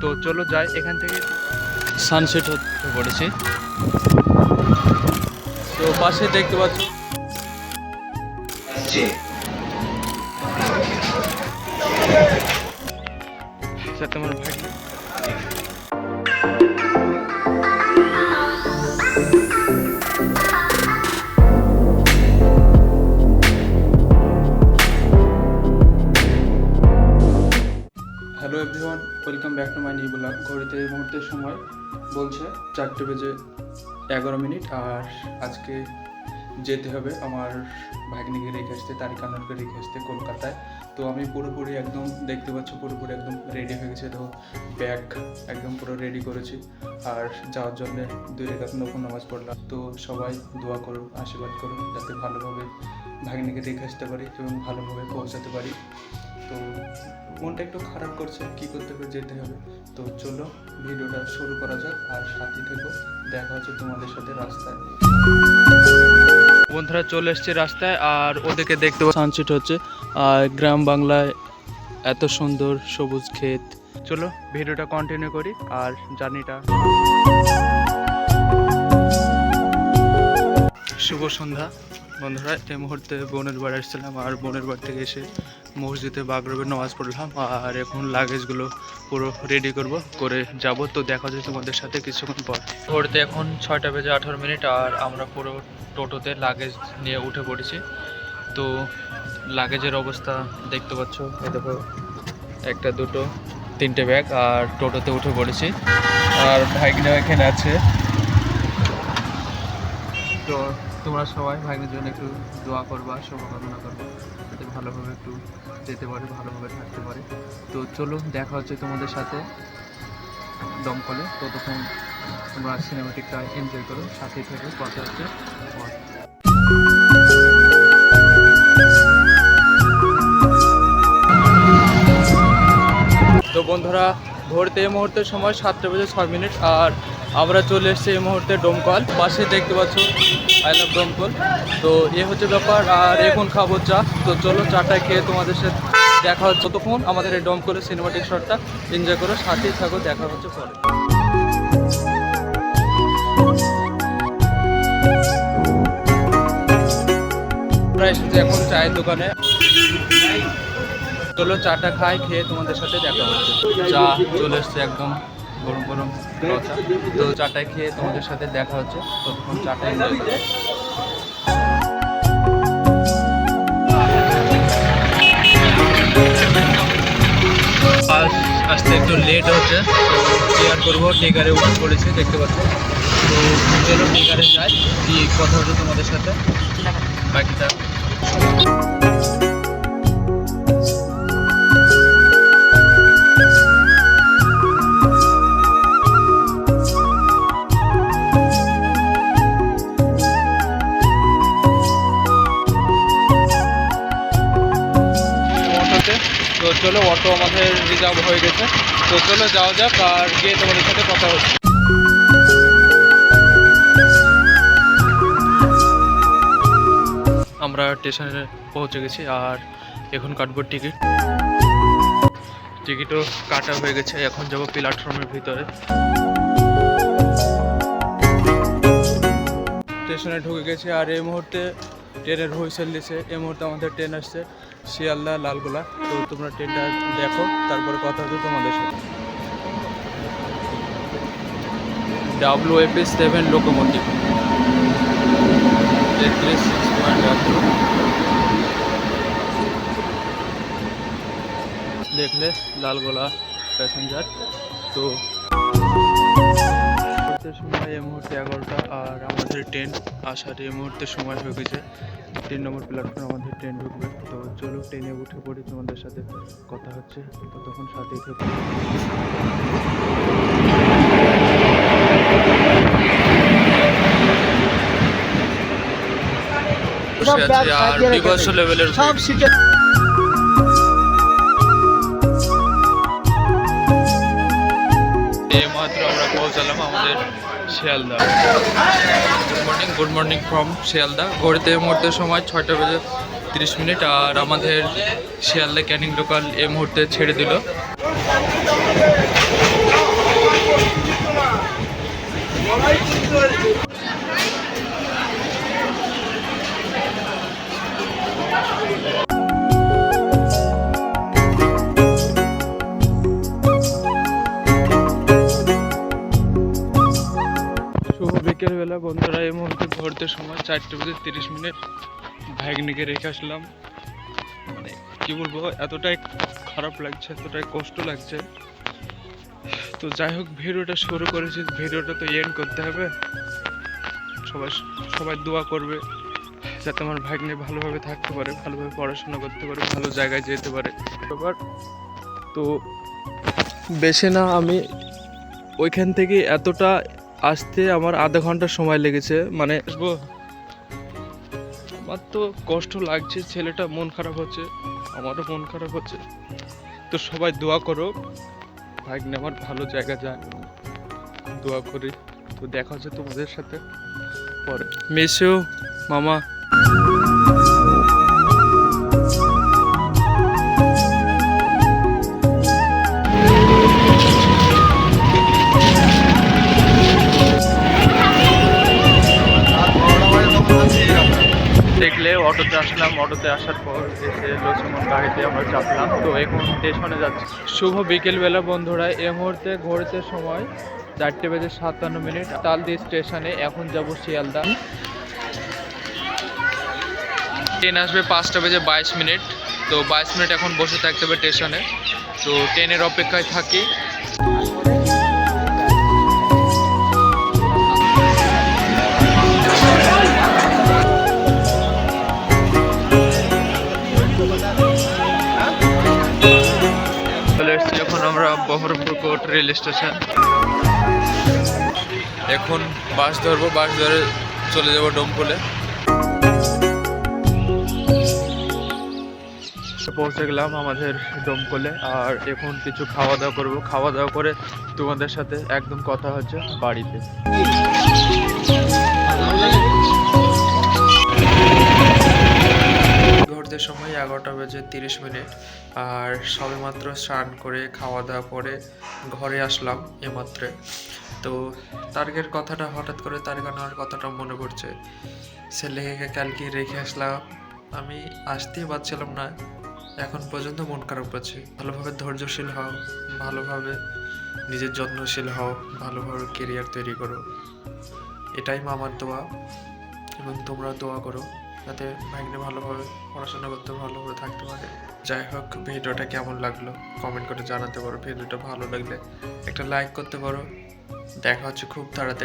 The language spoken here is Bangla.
তো চলো যাই এখান থেকে। সানসেট হতে পড়েছি। তো পাশে দেখতে পাচ্ছি তোমার ভাই back to my new blog ঘড়িতে এই মুহূর্তের সময় বলছে চারটে বেজে এগারো মিনিট আর আজকে যেতে হবে আমার ভাগ্নিকে রেখে আসতে, তারিক আনোয়ারকে রেখে আসতে কলকাতায়। তো আমি পুরোপুরি একদম দেখতে পাচ্ছ, পুরোপুরি একদম রেডি হয়ে গেছে। তো ব্যাগ একদম পুরো রেডি করেছি। আর যাওয়ার জন্য দুই রেখাত নতুন নামাজ পড়লাম। তো সবাই দোয়া করুন, আশীর্বাদ করুন, যাতে ভালোভাবে ভাগ্নিকে রেখে আসতে পারি এবং ভালোভাবে পৌঁছাতে পারি। তো মনটা একটু খারাপ করছে কি করতে হবে যেতে হবে। তো চলো ভিডিওটা শুরু করা যাক আর সাথে থেকো দেখা হচ্ছে তোমাদের সাথে রাস্তায়। বন্ধুরা চলে এসছে রাস্তায় আর ওদেরকে দেখতে সানসেট হচ্ছে আর গ্রাম বাংলায় এত সুন্দর সবুজ ক্ষেত। চলো ভিডিওটা কন্টিনিউ করি আর জার্নিটা শুভ সন্ধ্যা। বন্ধুরা এই মুহূর্তে বোনের বাড়ি আসছিলাম আর বোনের বাড়ি থেকে এসে মসজিদে বাগরবের নামাজ পড়লাম, আর এখন লাগেজগুলো পুরো রেডি করব, করে যাব। তো দেখা যায় তোমাদের সাথে কিছুক্ষণ পর। মুহূর্তে এখন ছয়টা বেজে আঠারো মিনিট, আর আমরা পুরো টোটোতে লাগেজ নিয়ে উঠে পড়েছি। তো লাগেজের অবস্থা দেখতে পাচ্ছ, এই দেখো, একটা, দুটো, তিনটে ব্যাগ আর টোটোতে উঠে পড়েছি। আর ভাইগিনা এখানে আছে। তো তোমরা সবাই ভাইদের জন্য একটু দোয়া করবা, শুভকামনা করবা। ভালোভাবে একটু যেতে পারে, ভালোভাবে থাকতে পারে। তো চলো দেখা হচ্ছে তোমাদের সাথে দমকলে। ততক্ষণ তোমরা সিনেমাটিকটা এনজয় করো সাথে থেকে, কথা হচ্ছে তো বন্ধুরা ভোরতে এই মুহূর্তে সময় সাতটা বেজে ছয় মিনিট, আর আমরা চলে এসেছি এই মুহূর্তে ডোমকল। পাশে দেখতে পাচ্ছ আই লাভ ডোমকল। তো এ হচ্ছে ব্যাপার, আর এখন খাব চা। তো চলো চাটা খেয়ে তোমাদের সাথে দেখা হচ্ছে ততক্ষণ। আমাদের এই ডোমকলের সিনেমাটিক শটটা এনজয় করো, সাথেই থাকো, দেখা হচ্ছে পরে। আমরা এখন চায়ের দোকানে। চলো চাটা খাই, খেয়ে তোমাদের সাথে দেখা হচ্ছে। চা চলে এসছে একদম গরম গরম চা তো চাটা খেয়ে তোমাদের সাথে দেখা হচ্ছে। ততক্ষণ চাটা এনজয় করো আসতে একটু লেট হচ্ছে। তো ক্লিয়ার করব? টিকারে উঠে পড়েছে দেখতে পাচ্ছ। তো চলো টিকারে যাই। দিয়ে কথা হচ্ছে তোমাদের সাথে? বাকিটা। চলো অটো আমাদের রিজার্ভ হয়ে গেছে। তো চলো যাওয়া যাক আর গিয়ে তোমাদের সাথে কথা হচ্ছে। আমরা স্টেশনে পৌঁছে গেছি আর এখন কাটবো টিকিট। টিকিটও কাটা হয়ে গেছে, এখন যাব প্ল্যাটফর্মের ভিতরে। স্টেশনে ঢুকে গেছে আর এই মুহূর্তে ট্রেনের হুইসেল দিছে এই মুহূর্তে আমাদের ট্রেন আসছে শিয়ালদা লালগোলা। তো তোমরা ট্রেনটা দেখো, তারপরে কথা হবে তোমাদের সাথে। ডাব্লিউ এপি সেভেন লোকোমোটিভ তেত্রিশ সিক্স দেখলে লালগোলা প্যাসেঞ্জার তো আমাদের ট্রেন আসার এই মুহূর্তে সময় হয়ে গেছে। তিন নম্বর প্ল্যাটফর্মে আমাদের ট্রেন ঢুকবে। তো চলো ট্রেনে উঠে পড়ি তোমাদের সাথে কথা হচ্ছে। ততক্ষণ সাথেই থেকে। আর লেভেলের সব পৌঁছালাম আমাদের Sealdah. Good morning good morning from Sealdah. ঘড়িতে মরতে সময় ছয়টা বেজে তিরিশ মিনিট আর আমাদের শিয়ালদা ক্যানিং লোকাল এই মুহূর্তে ছেড়ে দিল। বিকেলবেলা বন্ধুরা এই মুহূর্তে ঘুরতে সময় চারটে বেজে তিরিশ মিনিট ভাগ্নিকে রেখে আসলাম। মানে কি বলব, এতটাই খারাপ লাগছে, এতটাই কষ্ট লাগছে। তো যাই হোক, ভিডিওটা শুরু করেছি। ভিডিওটা তো এন্ড করতে হবে। সবাই সবাই দোয়া করবে যাতে আমার ভাগ্নে ভালোভাবে থাকতে পারে, ভালোভাবে পড়াশোনা করতে পারে, ভালো জায়গায় যেতে পারে। এবার তো বেশি না, আমি ওইখান থেকে এতটা আসতে আমার আধা ঘণ্টা সময় লেগেছে মানে আসব আমার তো কষ্ট লাগছে ছেলেটা মন খারাপ হচ্ছে আমারও মন খারাপ হচ্ছে। তো সবাই দোয়া করো ভাগ্নে আমার ভালো জায়গা যায় দোয়া করি তো দেখা হচ্ছে তোমাদের সাথে পরে। মিশু মামা। অটোতে আসলাম, অটোতে আসার পর এসে লক্ষ্মণ গাড়িতে আমরা চাপলাম। তো এখন স্টেশনে যাচ্ছি। শুভ বিকেলবেলা বন্ধুরা এই মুহূর্তে ঘুরতে সময় চারটে বেজে সাতান্ন মিনিট। তালদি স্টেশনে এখন যাব শিয়ালদা। ট্রেন আসবে পাঁচটা বেজে বাইশ মিনিট। তো বাইশ মিনিট এখন বসে থাকতে হবে স্টেশনে। তো ট্রেনের অপেক্ষায় থাকি। Berhampore court rail station. এখন বাস ধরবো বাস ধরে চলে যাব ডোমপুলে পৌঁছে গেলাম আমাদের ডোমকলে আর এখন কিছু খাওয়া দাওয়া করব। খাওয়া দাওয়া করে তোমাদের সাথে একদম কথা হচ্ছে বাড়িতে। ঘুরতে সময় এগারোটা বেজে তিরিশ মিনিট। আর সবেমাত্র স্নান করে খাওয়া দাওয়া করে ঘরে আসলাম এমাত্রে। তো তার্গের কথাটা হঠাৎ করে তারকানোর কথাটা মনে পড়ছে। ছেলেকে কালকে রেখে আসলাম। আমি আসতেই পারছিলাম না। এখন পর্যন্ত মন খারাপ করছে। ভালোভাবে ধৈর্যশীল হও, ভালোভাবে নিজের যত্নশীল হও, ভালোভাবে কেরিয়ার তৈরি করো। এটাই মামার দোয়া এবং তোমরা দোয়া করো। যাতে ভাগ্নে ভালোভাবে পড়াশোনা করতে ভালোভাবে থাকতে পারে। যাই হোক, ভিডিওটা কেমন লাগল কমেন্ট করে জানাতে পারো। ভিডিওটা ভালো লাগলে একটা লাইক করতে পারো। দেখা হচ্ছে খুব তাড়াতাড়ি।